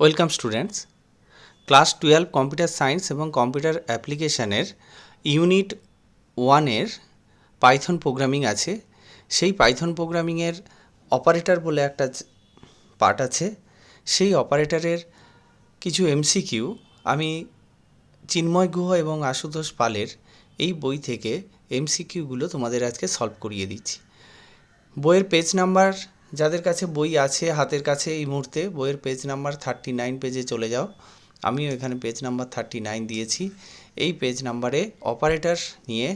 Welcome students. Class twelve computer science এবং computer অ্যাপ্লিকেশানের unit ওয়ানের পাইথন প্রোগ্রামিং আছে। সেই পাইথন প্রোগ্রামিংয়ের অপারেটর বলে একটা পার্ট আছে। সেই অপারেটরের কিছু এমসিকিউ আমি চিন্ময় গুহ এবং আশুতোষ পালের এই বই থেকে এমসিকিউগুলো তোমাদের আজকে সলভ করিয়ে দিচ্ছি। বইয়ের পেজ নাম্বার যাদের কাছে বই আছে, হাতের কাছে এই মুহূর্তে বইয়ের পেজ নাম্বার থার্টি নাইন পেজে চলে যাও। আমিও এখানে পেজ নাম্বার থার্টি নাইন দিয়েছি। এই পেজ নাম্বারে অপারেটর নিয়ে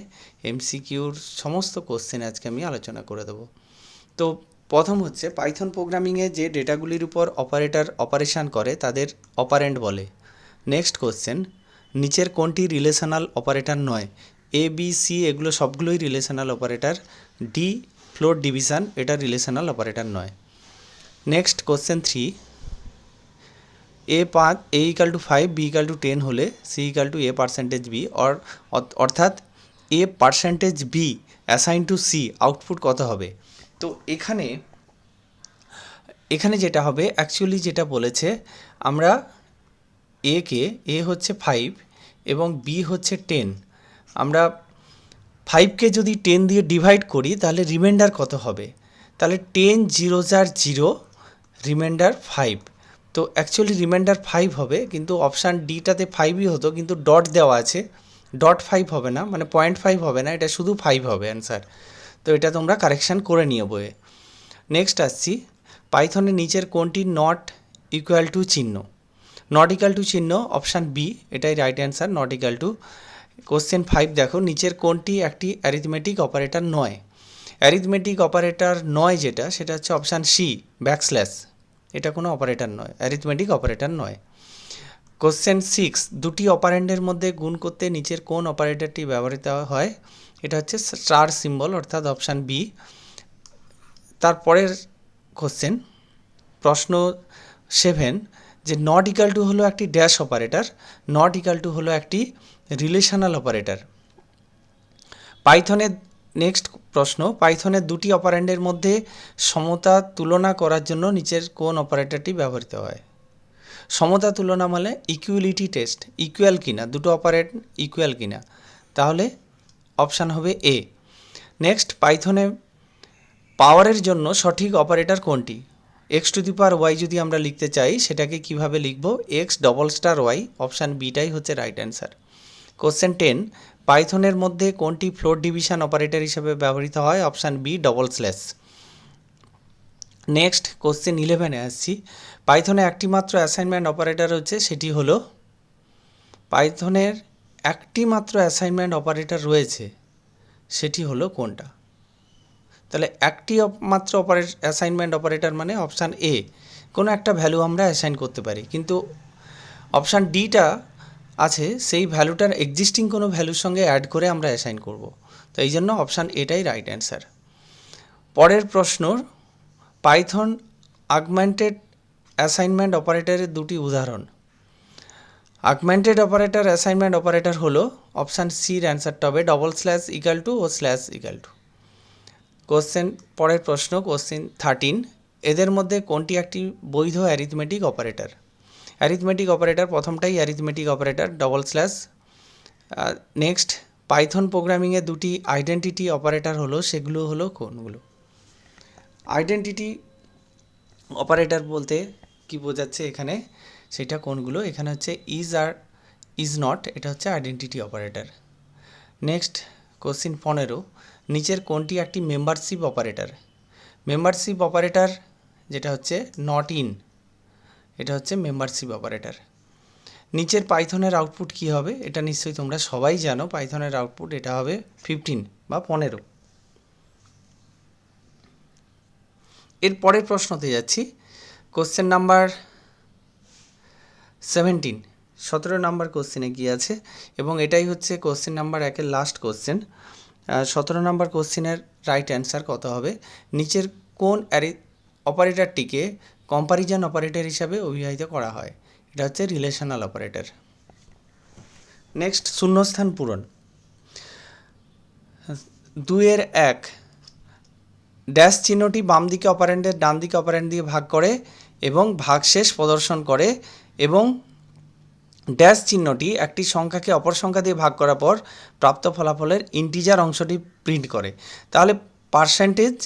এমসিকিউর সমস্ত কোশ্চেন আজকে আমি আলোচনা করে দেবো। তো প্রথম হচ্ছে পাইথন প্রোগ্রামিংয়ে যে ডেটাগুলির উপর অপারেটর অপারেশন করে, তাদের অপারেন্ট বলে। নেক্সট কোশ্চেন নিচের কোনটি রিলেশনাল অপারেটর নয়? এ বি সি এগুলো সবগুলোই relational operator D floor division এটা রিলেশনাল অপারেটর নয়। নেক্সট কোশ্চেন থ্রি এ পাঁচ A equal to five B equal to ten হলে C equal to A percentage B or, অর্থাৎ A percentage B assign to C output কত হবে? তো এখানে এখানে যেটা হবে অ্যাকচুয়ালি যেটা বলেছে, আমরা এ কে এ হচ্ছে ফাইভ এবং বি হচ্ছে টেন আমরা ফাইভকে যদি টেন দিয়ে ডিভাইড করি, তাহলে রিমাইন্ডার কত হবে? তাহলে টেন জিরো চার জিরো রিমাইন্ডার ফাইভ তো অ্যাকচুয়ালি রিমাইন্ডার ফাইভ হবে, কিন্তু অপশান ডিটাতে ফাইভই হতো, কিন্তু ডট দেওয়া আছে। ডট ফাইভ হবে না মানে পয়েন্ট ফাইভ হবে না, এটা শুধু ফাইভ হবে অ্যান্সার তো এটা তোমরা কারেকশান করে নিও বইয়ে। নেক্সট আসছি, পাইথনের নিচের কোনটি নট ইকুয়াল টু চিহ্ন? নট ইকাল টু চিহ্ন অপশান বি এটাই right answer not equal to question five দেখো, নিচের কোনটি একটি অ্যারিথমেটিক অপারেটর নয়? অ্যারিথমেটিক অপারেটর নয় যেটা, সেটা হচ্ছে অপশান সি ব্যাকস্ল্যাশ এটা কোনো অপারেটর নয় অ্যারিথমেটিক অপারেটর নয়। কোশ্চেন সিক্স দুটি অপারেন্ডের মধ্যে গুণ করতে নিচের কোন অপারেটরটি ব্যবহৃত হয়? এটা হচ্ছে স্টার সিম্বল অর্থাৎ অপশান বি তারপরের কোশ্চেন প্রশ্ন সেভেন যে নট ইকাল টু হলো একটি dash operator not equal to হলো একটি রিলেশনাল অপারেটর পাইথনের নেক্সট প্রশ্ন, পাইথনের দুটি অপারেন্ডের মধ্যে সমতা তুলনা করার জন্য নিচের কোন অপারেটরটি ব্যবহৃত হয়? সমতা তুলনা মানে ইকুয়ালিটি টেস্ট ইকুয়াল কিনা, দুটো অপারেট ইকুয়াল কিনা। তাহলে অপশান হবে এ নেক্সট পাইথনে পাওয়ারের জন্য সঠিক অপারেটর কোনটি? X to the power y যদি আমরা লিখতে চাই, সেটাকে কীভাবে লিখব? X double star y option বিটাই হচ্ছে রাইট অ্যান্সার কোশ্চেন টেন পাইথনের মধ্যে কোনটি ফ্লোর ডিভিশন অপারেটর হিসেবে ব্যবহৃত হয়? Option B double slash next question ইলেভেনে আসছি। পাইথনে একটি মাত্র অ্যাসাইনমেন্ট অপারেটর হচ্ছে সেটি হলো পাইথনের একটি মাত্র অ্যাসাইনমেন্ট অপারেটর রয়েছে, সেটি হলো কোনটা? তাহলে একটি মাত্র অপারেট অ্যাসাইনমেন্ট অপারেটর মানে অপশান এ কোনো একটা ভ্যালু আমরা অ্যাসাইন করতে পারি। কিন্তু অপশান ডিটা আছে, সেই ভ্যালুটার এক্সিস্টিং কোনো ভ্যালুর সঙ্গে অ্যাড করে আমরা অ্যাসাইন করব। তো এই জন্য অপশান এটাই রাইট অ্যান্সার পরের প্রশ্ন পাইথন আগমেন্টেড অ্যাসাইনমেন্ট অপারেটরের দুটি উদাহরণ। আগমেন্টেড অপারেটর অ্যাসাইনমেন্ট অপারেটর হলো অপশান সির অ্যান্সারটা হবে ডবল স্ল্যাশ ইকাল টু ও স্ল্যাশ ইকাল টু কোশ্চেন পরের প্রশ্ন কোশ্চেন থার্টিন এদের মধ্যে কোনটি একটি বৈধ arithmetic operator arithmetic operator প্রথমটাই arithmetic operator double slash next Python প্রোগ্রামিংয়ে দুটি আইডেন্টিটি অপারেটর হলো, সেগুলো হলো কোনগুলো? আইডেন্টিটি অপারেটর বলতে কি বোঝাচ্ছে এখানে? সেটা কোনগুলো? এখানে হচ্ছে ইজ আর ইজ নট এটা হচ্ছে আইডেন্টিটি অপারেটর নেক্সট কোশ্চিন পনেরো নিচের কোনটি একটি মেম্বারশিপ অপারেটর মেম্বারশিপ অপারেটর যেটা হচ্ছে নট ইন এটা হচ্ছে মেম্বারশিপ অপারেটর নিচের পাইথনের আউটপুট কি হবে? এটা নিশ্চয়ই তোমরা সবাই জানো, পাইথনের আউটপুট এটা হবে ফিফটিন বা পনেরো। এর পরের প্রশ্নতে যাচ্ছি। কোশ্চেন নাম্বার সেভেন্টিন সতেরো নাম্বার কোশ্চেনে গিয়ে আছে এবং এটাই হচ্ছে কোশ্চেন নাম্বার একের লাস্ট কোশ্চেন সতেরো নম্বর কোশ্চেনের রাইট অ্যান্সার কত হবে? নিচের কোন অ্যারি অপারেটরটিকে কম্পারিজন অপারেটর হিসাবে অভিহিত করা হয়? এটা হচ্ছে রিলেশনাল অপারেটর নেক্সট শূন্যস্থান পূরণ। দুইয়ের এক ড্যাশ চিহ্নটি বাম দিকে অপারেন্ডের ডান দিকে অপারেন্ড দিয়ে ভাগ করে এবং ভাগশেষ প্রদর্শন করে এবং ড্যাশ চিহ্নটি একটি সংখ্যাকে অপর সংখ্যা দিয়ে ভাগ করার পর প্রাপ্ত ফলাফলের ইন্টিজার অংশটি প্রিন্ট করে। তাহলে পার্সেন্টেজ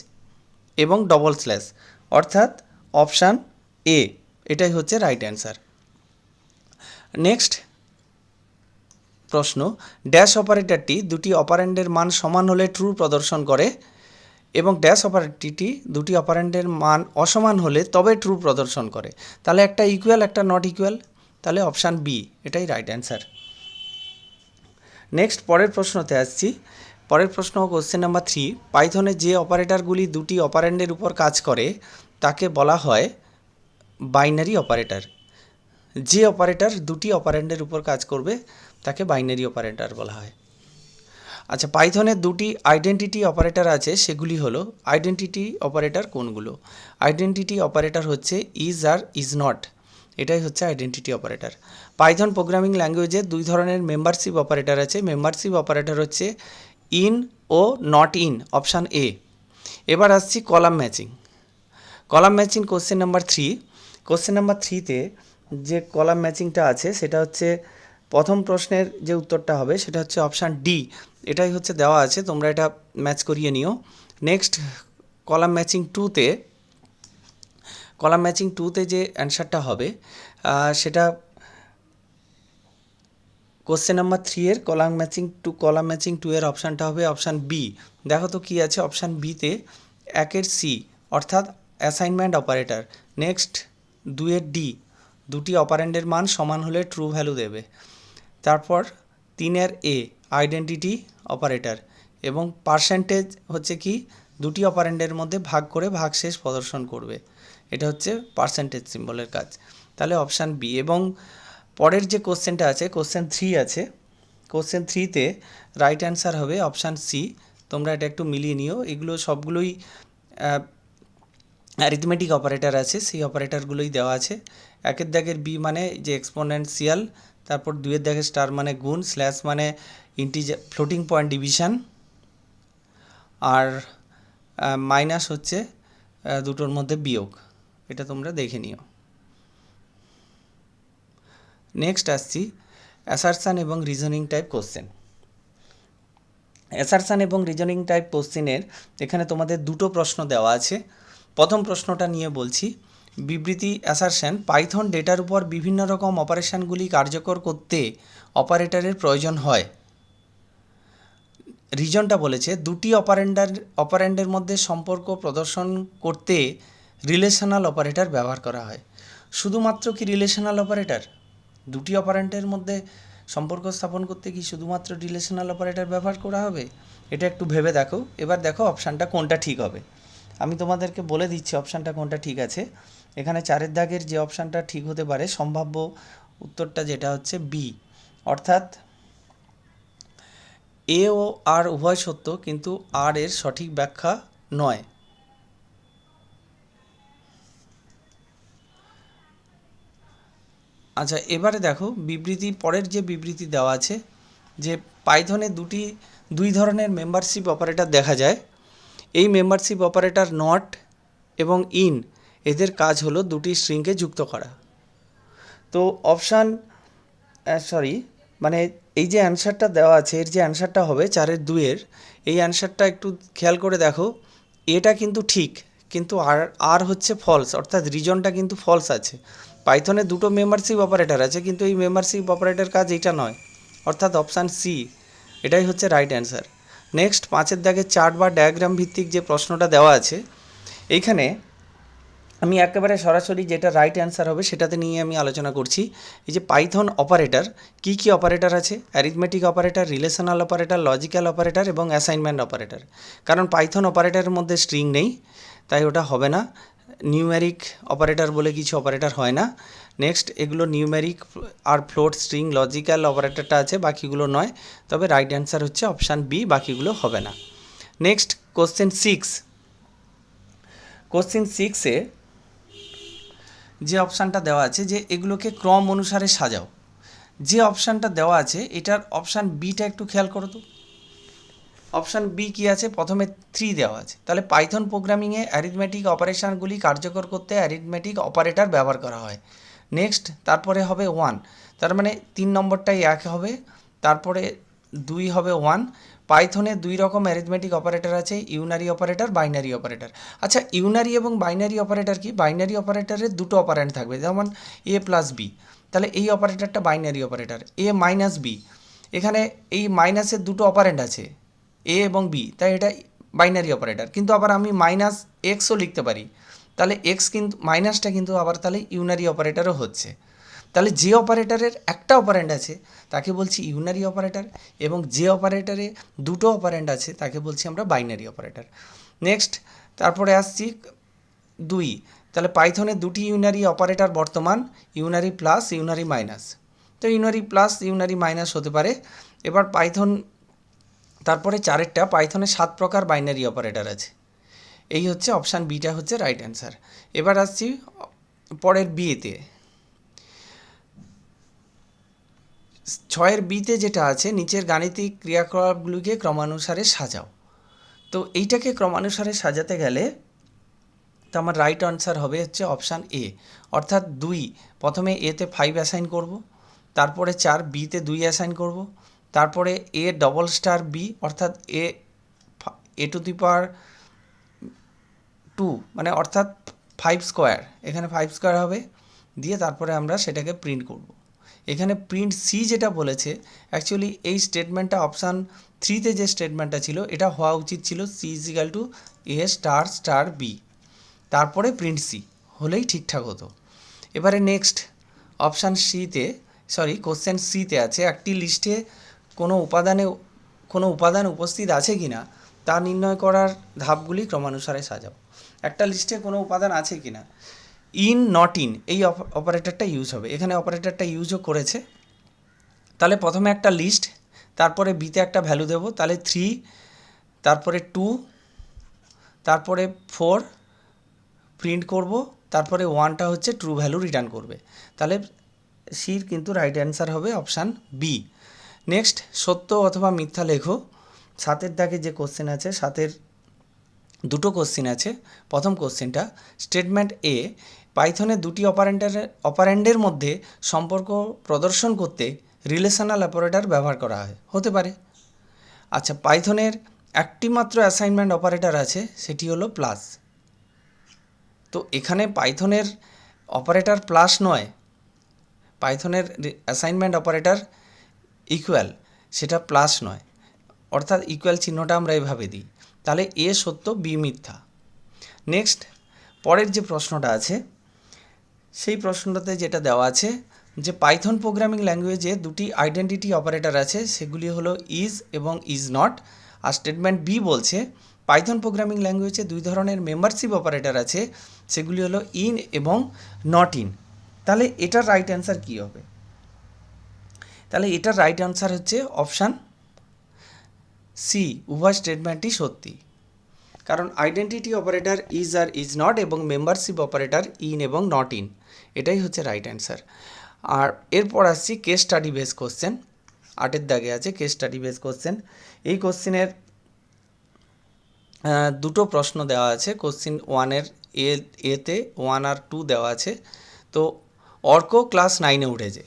এবং ডবল স্ল্যাশ অর্থাৎ অপশান এ এটাই হচ্ছে রাইট অ্যান্সার নেক্সট প্রশ্ন ড্যাশ অপারেটরটি দুটি অপারেন্ডের মান সমান হলে ট্রু প্রদর্শন করে এবং ড্যাশ অপারেটরটি দুটি অপারেন্ডের মান অসমান হলে তবে ট্রু প্রদর্শন করে। তাহলে একটা ইকুয়াল একটা নট ইকুয়াল তাহলে অপশান বি এটাই রাইট অ্যান্সার নেক্সট পরের প্রশ্নতে আসছি। পরের প্রশ্ন কোশ্চেন নাম্বার থ্রি পাইথনে যে অপারেটরগুলি দুটি অপারেন্ডের উপর কাজ করে, তাকে বলা হয় বাইনারি অপারেটর যে অপারেটর দুটি অপারেন্ডের উপর কাজ করবে, তাকে বাইনারি অপারেটর বলা হয়। আচ্ছা পাইথনের দুটি আইডেন্টিটি অপারেটর আছে, সেগুলি হলো আইডেন্টিটি অপারেটর কোনগুলো? আইডেন্টিটি অপারেটর হচ্ছে ইজ আর ইজ নট এটাই হচ্ছে আইডেন্টিটি অপারেটর পাইথন প্রোগ্রামিং ল্যাঙ্গুয়েজে দুই ধরনের মেম্বারশিপ অপারেটর আছে। মেম্বারশিপ অপারেটর হচ্ছে ইন ও নট ইন অপশান এ এবার আসছি column matching column matching question number three question number থ্রিতে যে কলাম ম্যাচিংটা আছে, সেটা হচ্ছে প্রথম প্রশ্নের যে উত্তরটা হবে, সেটা হচ্ছে অপশান ডি এটাই হচ্ছে দেওয়া আছে, তোমরা এটা ম্যাচ করিয়ে নিও। নেক্সট কলাম ম্যাচিং টুতে কলাম ম্যাচিং টুতে যে অ্যান্সারটা হবে সেটা কোশ্চেন নাম্বার থ্রি এর column matching two column matching two এর অপশানটা হবে অপশান বি দেখো তো কী আছে অপশান বিতে একের সি অর্থাৎ অ্যাসাইনমেন্ট অপারেটর নেক্সট দুয়ের ডি দুটি অপারেন্ডের মান সমান হলে ট্রু ভ্যালু দেবে। তারপর তিনের এ আইডেন্টিটি অপারেটর এবং পার্সেন্টেজ হচ্ছে কি, দুটি অপারেন্ডের মধ্যে ভাগ করে ভাগশেষ প্রদর্শন করবে। এটা হচ্ছে পার্সেন্টেজ সিম্বলের কাজ। তাহলে অপশান বি এবং পরের যে কোশ্চেনটা আছে কোশ্চেন থ্রি আছে কোশ্চেন থ্রিতে রাইট অ্যান্সার হবে অপশান সি তোমরা এটা একটু মিলিয়ে নিও। এগুলো সবগুলোই অ্যারিথমেটিক অপারেটর আছে, সেই অপারেটরগুলোই দেওয়া আছে। একের দাগের বি মানে যে এক্সপোনেন্সিয়াল তারপর দুয়ের দাগের স্টার মানে গুণ স্ল্যাশ মানে ইন্টিজার ফ্লোটিং পয়েন্ট ডিভিশন আর মাইনাস হচ্ছে দুটোর মধ্যে বিয়োগ। এটা তোমরা দেখে নিও। নেক্সট আসছি অ্যাসারশান এবং রিজনিং টাইপ কোশ্চেন অ্যাসারশান এবং রিজনিং টাইপ কোশ্চেনের এখানে তোমাদের দুটো প্রশ্ন দেওয়া আছে। প্রথম প্রশ্নটা নিয়ে বলছি, বিবৃতি অ্যাসারশন পাইথন ডেটার উপর বিভিন্ন রকম অপারেশনগুলি কার্যকর করতে অপারেটরের প্রয়োজন হয়। রিজনটা বলেছে, দুটি অপারেন্ডার, অপারেন্ডের মধ্যে সম্পর্ক প্রদর্শন করতে রিলেশনাল অপারেটর ব্যবহার করা হয়। শুধুমাত্র কি রিলেশনাল অপারেটর? দুটি অপারেন্টের মধ্যে সম্পর্ক স্থাপন করতে কি শুধুমাত্র রিলেশনাল অপারেটর ব্যবহার করা হবে? এটা একটু ভেবে দেখো। এবার দেখো অপশানটা কোনটা ঠিক হবে। আমি তোমাদেরকে বলে দিচ্ছি অপশানটা কোনটা ঠিক আছে। এখানে চারের দাগের যে অপশানটা ঠিক হতে পারে, সম্ভাব্য উত্তরটা যেটা হচ্ছে বি অর্থাৎ এ ও আর উভয় সত্য, কিন্তু আর এর সঠিক ব্যাখ্যা নয়। আচ্ছা এবারে দেখো, বিবৃতি, পরের যে বিবৃতি দেওয়া আছে, যে পাইথনে দুটি, দুই ধরনের মেম্বারশিপ অপারেটর দেখা যায়। এই মেম্বারশিপ অপারেটর নট এবং ইন এদের কাজ হলো দুটি স্ট্রিংকে যুক্ত করা। তো অপশান সরি মানে এই যে অ্যান্সারটা দেওয়া আছে, এর যে অ্যান্সারটা হবে চারের দুইয়ের, এই অ্যান্সারটা একটু খেয়াল করে দেখো, এটা কিন্তু ঠিক, কিন্তু আর আর হচ্ছে ফলস অর্থাৎ রিজনটা কিন্তু ফলস আছে। পাইথনে দুটো মেম্বারশিপ অপারেটর আছে, কিন্তু এই মেম্বারশিপ অপারেটর কাজ এটা নয়। অর্থাৎ অপশান সি এটাই হচ্ছে রাইট অ্যান্সার নেক্সট পাঁচের দাগে চার্ট বা ডায়াগ্রাম ভিত্তিক যে প্রশ্নটা দেওয়া আছে, এইখানে আমি একেবারে সরাসরি যেটা রাইট অ্যান্সার হবে সেটাতে নিয়ে আমি আলোচনা করছি। এই যে পাইথন অপারেটর কি কি অপারেটর আছে? Arithmetic operator relational operator logical operator এবং অ্যাসাইনমেন্ট অপারেটর কারণ পাইথন অপারেটরের মধ্যে স্ট্রিং নেই, তাই ওটা হবে না। নিউমেরিক অপারেটর বলে কিছু অপারেটর হয় না। নেক্সট এগুলো নিউমেরিক আর ফ্লোট স্ট্রিং লজিক্যাল অপারেটরটা আছে, বাকিগুলো নয়। তবে রাইট অ্যান্সার হচ্ছে অপশান বি বাকিগুলো হবে না। নেক্সট কোশ্চেন সিক্স কোশ্চেন সিক্সে যে অপশানটা দেওয়া আছে, যে এগুলোকে ক্রম অনুসারে সাজাও। যে অপশানটা দেওয়া আছে, এটার অপশান বিটা একটু খেয়াল করো তো। অপশান বি কী আছে? প্রথমে থ্রি দেওয়া আছে। তাহলে পাইথন প্রোগ্রামিংয়ে অ্যারিথমেটিক অপারেশানগুলি কার্যকর করতে অ্যারিথমেটিক অপারেটর ব্যবহার করা হয়। নেক্সট তারপরে হবে ওয়ান তার মানে তিন নম্বরটাই এক হবে। তারপরে দুই হবে ওয়ান পাইথনে দুই রকম অ্যারিথমেটিক অপারেটর আছে ইউনারি অপারেটর বাইনারি অপারেটর আচ্ছা ইউনারি এবং বাইনারি অপারেটর কি? বাইনারি অপারেটরের দুটো অপারেন্ট থাকবে, যেমন এ প্লাস বি তাহলে এই অপারেটরটা binary operator A minus B এখানে এই মাইনাসের দুটো অপারেন্ট আছে। এ এবং বি তাই এটা বাইনারি অপারেটর কিন্তু আবার আমি মাইনাস এক্সও লিখতে পারি। তাহলে এক্স কিন্তু মাইনাসটা কিন্তু আবার তাহলে ইউনারি অপারেটরও হচ্ছে। তাহলে যে অপারেটরের একটা অপারেন্ট আছে, তাকে বলছি ইউনারি অপারেটর এবং যে অপারেটরে দুটো অপারেন্ট আছে, তাকে বলছি আমরা বাইনারি অপারেটর নেক্সট তারপরে আসছি দুই। তাহলে পাইথনে দুটি ইউনারি অপারেটর বর্তমান ইউনারি প্লাস ইউনারি মাইনাস তো ইউনারি প্লাস ইউনারি মাইনাস হতে পারে। এবার পাইথন তারপরে চারেরটা পাইথনে সাত প্রকার বাইনারি অপারেটর আছে। এই হচ্ছে অপশান বিটা হচ্ছে রাইট অ্যান্সার। এবার আসছি পরের বিয়েতে ছয়ের বিতে যেটা আছে, নিচের গাণিতিক ক্রিয়াকলাপগুলিকে ক্রমানুসারে সাজাও। তো এইটাকে ক্রমানুসারে সাজাতে গেলে তো আমার রাইট আনসার হবে হচ্ছে অপশান এ। অর্থাৎ দুই, প্রথমে এতে ফাইভ অ্যাসাইন করব, তারপরে চার, বিতে দুই অ্যাসাইন করব তারপরে এ ডবল স্টার বি অর্থাৎ এ এ টু দি পাওয়ার টু মানে অর্থাৎ ফাইভ স্কোয়ার এখানে ফাইভ স্কোয়ার হবে, দিয়ে তারপরে আমরা সেটাকে প্রিন্ট করব। এখানে প্রিন্ট সি যেটা বলেছে অ্যাকচুয়ালি এই স্টেটমেন্টটা অপশান থ্রিতে যে স্টেটমেন্টটা ছিল, এটা হওয়া উচিত ছিল C equal to A star star B তারপরে প্রিন্ট সি হলেই ঠিকঠাক হতো। এবারে নেক্সট অপশান সিতে সরি কোশ্চেন সিতে আছে, একটি লিস্টে কোনো উপাদানে, কোনো উপাদান উপস্থিত আছে কি না, তা নির্ণয় করার ধাপগুলি ক্রমানুসারে সাজাও। একটা লিস্টে কোনো উপাদান আছে কি না ইন নট ইন এই অপারেটরটা ইউজ হবে। এখানে অপারেটরটা ইউজও করেছে। তাহলে প্রথমে একটা লিস্ট তারপরে বিতে একটা ভ্যালু দেব, তাহলে থ্রি তারপরে টু তারপরে ফোর প্রিন্ট করব, তারপরে ওয়ানটা হচ্ছে ট্রু ভ্যালু রিটার্ন করবে। তাহলে সির কিন্তু রাইট অ্যান্সার হবে অপশান বি নেক্সট সত্য অথবা মিথ্যা লেখো। সাতের দাগে যে কোশ্চেন আছে, সাতের দুটো কোশ্চেন আছে। প্রথম কোশ্চেনটা স্টেটমেন্ট এ পাইথনে দুটি অপারেন্টার অপারেন্ডের মধ্যে সম্পর্ক প্রদর্শন করতে রিলেশনাল অপারেটর ব্যবহার করা হয়। হতে পারে। আচ্ছা পাইথনের একটি মাত্র অ্যাসাইনমেন্ট অপারেটর আছে, সেটি হলো প্লাস তো এখানে পাইথনের অপারেটর প্লাস নয়। পাইথনের অ্যাসাইনমেন্ট অপারেটর ইকুয়াল সেটা প্লাস নয়। অর্থাৎ ইকুয়াল চিহ্নটা আমরা এভাবে দিই। তাহলে এ সত্য বি মিথ্যা। নেক্সট পরের যে প্রশ্নটা আছে, সেই প্রশ্নটাতে যেটা দেওয়া আছে, যে পাইথন প্রোগ্রামিং ল্যাঙ্গুয়েজে দুটি আইডেন্টিটি অপারেটর আছে, সেগুলি হলো ইজ এবং ইজ নট আর স্টেটমেন্ট বি বলছে পাইথন প্রোগ্রামিং ল্যাঙ্গুয়েজে দুই ধরনের মেম্বারশিপ অপারেটর আছে, সেগুলি হলো ইন এবং নট ইন তাহলে এটার রাইট অ্যান্সার কী হবে? তাহলে এটার রাইট অ্যান্সার হচ্ছে অপশান সি উভয় স্টেটমেন্টই সত্যি। কারণ আইডেন্টিটি অপারেটর ইজ আর ইজ নট এবং মেম্বারশিপ অপারেটর ইন এবং নট ইন এটাই হচ্ছে রাইট অ্যান্সার আর এরপর আসছি কেস স্টাডি বেস কোশ্চেন আটের দাগে আছে কেস স্টাডি বেস কোশ্চেন এই কোশ্চেনের দুটো প্রশ্ন দেওয়া আছে কোশ্চিন ওয়ানের এ এতে ওয়ান আর টু দেওয়া আছে। তো অর্ক ক্লাস নাইনে উঠেছে।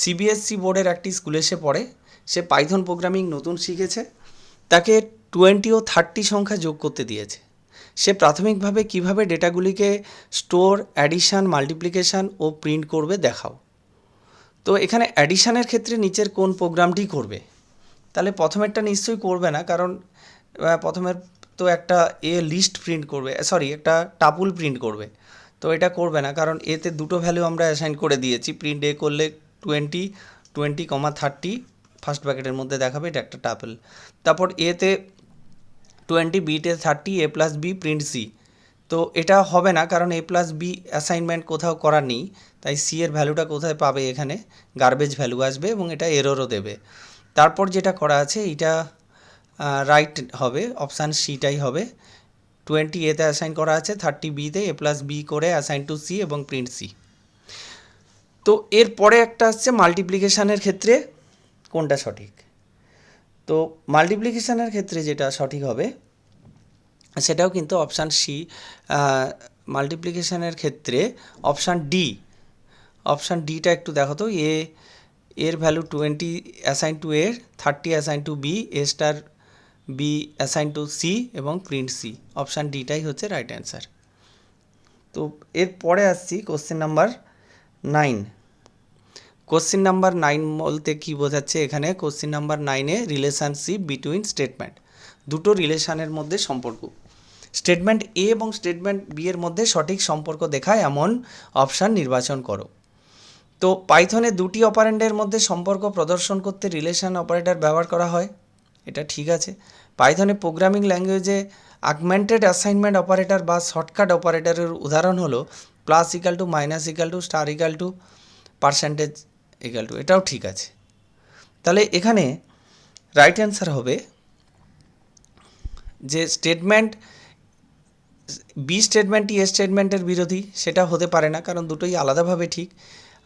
সিবিএসসি বোর্ডের একটি স্কুলে সে পড়ে। সে পাইথন প্রোগ্রামিং নতুন শিখেছে। তাকে টোয়েন্টি ও থার্টি সংখ্যা যোগ করতে দিয়েছে। সে প্রাথমিকভাবে কীভাবে ডেটাগুলিকে স্টোর, অ্যাডিশান, মাল্টিপ্লিকেশান ও প্রিন্ট করবে দেখাও। তো এখানে অ্যাডিশানের ক্ষেত্রে নিচের কোন প্রোগ্রামটি করবে? তাহলে প্রথমেরটা নিশ্চয়ই করবে না, কারণ প্রথমের তো একটা এ লিস্ট প্রিন্ট করবে সরি একটা টাপুল প্রিন্ট করবে। তো এটা করবে না, কারণ এতে দুটো ভ্যালু আমরা অ্যাসাইন করে দিয়েছি। প্রিন্ট এ করলে twenty twenty comma thirty first ব্র্যাকেটের মধ্যে দেখাবে এটা একটা টাপল তারপর এতে টোয়েন্টি বিতে thirty A plus B print C তো এটা হবে না, কারণ এ প্লাস বি অ্যাসাইনমেন্ট কোথাও করা নেই, তাই সি এর ভ্যালুটা কোথায় পাবে এখানে? গার্বেজ ভ্যালু আসবে এবং এটা এররও দেবে। তারপর যেটা করা আছে এটা রাইট হবে অপশান সিটাই হবে। টোয়েন্টি এতে অ্যাসাইন করা আছে থার্টি বিতে এ প্লাস বি করে অ্যাসাইন টু সি এবং প্রিন্ট সি তো এরপরে একটা আসছে মাল্টিপ্লিকেশানের ক্ষেত্রে কোনটা সঠিক? তো মাল্টিপ্লিকেশনের ক্ষেত্রে যেটা সঠিক হবে, সেটাও কিন্তু অপশান সি মাল্টিপ্লিকেশনের ক্ষেত্রে অপশান ডি অপশান ডিটা একটু দেখো তো এ এর value twenty assign to A thirty assign to B A star B assign to C এবং প্রিন্ট সি অপশান ডিটাই হচ্ছে রাইট অ্যান্সার তো এরপরে আসছি question number nine question number nine বলতে কি বোঝাচ্ছে এখানে? কোশ্চেন নাম্বার নাইনে রিলেশনশিপ বিটুইন স্টেটমেন্ট দুটো রিলেশনের মধ্যে সম্পর্ক। স্টেটমেন্ট এ এবং স্টেটমেন্ট বি এর মধ্যে সঠিক সম্পর্ক দেখায় এমন অপশান নির্বাচন করো। তো পাইথনে দুটি অপারেন্ডের মধ্যে সম্পর্ক প্রদর্শন করতে রিলেশন অপারেটর ব্যবহার করা হয়। এটা ঠিক আছে। পাইথনে প্রোগ্রামিং ল্যাঙ্গুয়েজে আগমেন্টেড অ্যাসাইনমেন্ট অপারেটর বা শর্টকাট অপারেটরের উদাহরণ হলো plus equal to minus equal to star equal to percentage equal to এটাও ঠিক আছে। তাহলে এখানে রাইট অ্যান্সার হবে যে স্টেটমেন্ট বি স্টেটমেন্টটি এ স্টেটমেন্টের বিরোধী, সেটা হতে পারে না, কারণ দুটোই আলাদাভাবে ঠিক।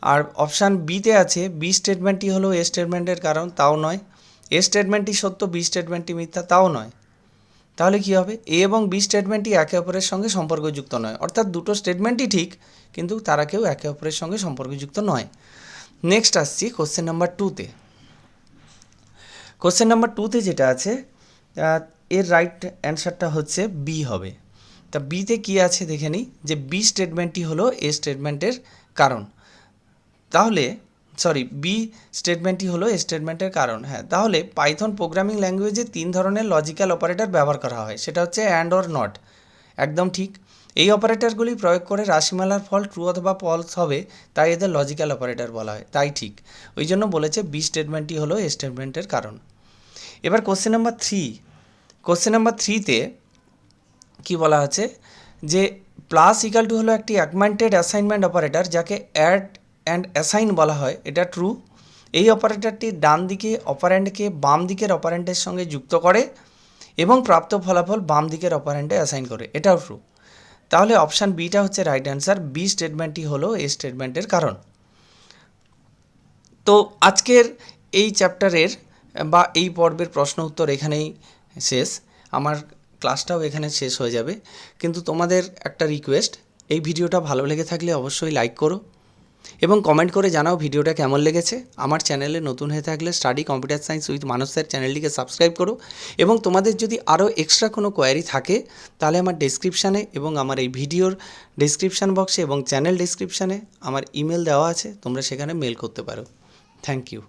আর অপশান বিতে আছে বি স্টেটমেন্টটি হলো এ স্টেটমেন্টের কারণ, তাও নয়। এ স্টেটমেন্টটি সত্য বি স্টেটমেন্টটি মিথ্যা, তাও নয়। তাহলে কি হবে? এ এবং বি স্টেটমেন্টটি একে অপরের সঙ্গে সম্পর্কযুক্ত নয়। অর্থাৎ দুটো স্টেটমেন্টই ঠিক, কিন্তু তারা কেউ একে অপরের সঙ্গে সম্পর্কযুক্ত নয়। নেক্সট আসছি কোশ্চেন নাম্বার টুতে কোশ্চেন নাম্বার টুতে যেটা আছে এর রাইট অ্যান্সারটা হচ্ছে বি হবে। তা বিতে কি আছে দেখে নিই যে বি স্টেটমেন্টটি হলো এ স্টেটমেন্টের কারণ। তাহলে সরি বি স্টেটমেন্টটি হলো এ স্টেটমেন্টের কারণ হ্যাঁ। তাহলে পাইথন প্রোগ্রামিং ল্যাঙ্গুয়েজে তিন ধরনের লজিক্যাল অপারেটর ব্যবহার করা হয়। সেটা হচ্ছে অ্যান্ড অর নট একদম ঠিক। এই অপারেটরগুলি প্রয়োগ করে রাশিমালার ফল ট্রু অথবা ফলস হবে, তাই এদের লজিক্যাল অপারেটর বলা হয়। তাই ঠিক। ওই জন্য বলেছে বি স্টেটমেন্টটি হলো এ স্টেটমেন্টের কারণ। এবার question number three question number থ্রিতে কি বলা আছে? যে প্লাস ইকাল টু হলো একটি অ্যাগমেন্টেড অ্যাসাইনমেন্ট অপারেটর যাকে অ্যাড অ্যান্ড অ্যাসাইন বলা হয়। এটা ট্রু এই অপারেটরটি ডান দিকে অপারেন্টকে বাম দিকের অপারেন্টের সঙ্গে যুক্ত করে এবং প্রাপ্ত ফলাফল বাম দিকের অপারেন্টে অ্যাসাইন করে। এটাও ট্রু তাহলে অপশান বিটা হচ্ছে রাইট অ্যান্সার বি স্টেটমেন্টটি হলো এই স্টেটমেন্টের কারণ। তো আজকের এই চ্যাপ্টারের বা এই পর্বের প্রশ্ন উত্তর এখানেই শেষ। আমার ক্লাসটাও এখানে শেষ হয়ে যাবে। কিন্তু তোমাদের একটা রিকোয়েস্ট এই ভিডিওটা ভালো লেগে থাকলে অবশ্যই লাইক করো। এবং কমেন্ট করে জানাও ভিডিওটা কেমন লেগেছে। আমার চ্যানেলে নতুন হয়ে থাকলে স্টাডি কম্পিউটার সায়েন্স উইথ মানসের চ্যানেলটিকে সাবস্ক্রাইব করো এবং তোমাদের যদি আরও এক্সট্রা কোনো কোয়ারি থাকে, তাহলে আমার ডিসক্রিপশানে এবং আমার এই ভিডিওর ডিসক্রিপশান বক্সে এবং চ্যানেল ডিসক্রিপশানে আমার ইমেল দেওয়া আছে, তোমরা সেখানে মেল করতে পারো। Thank you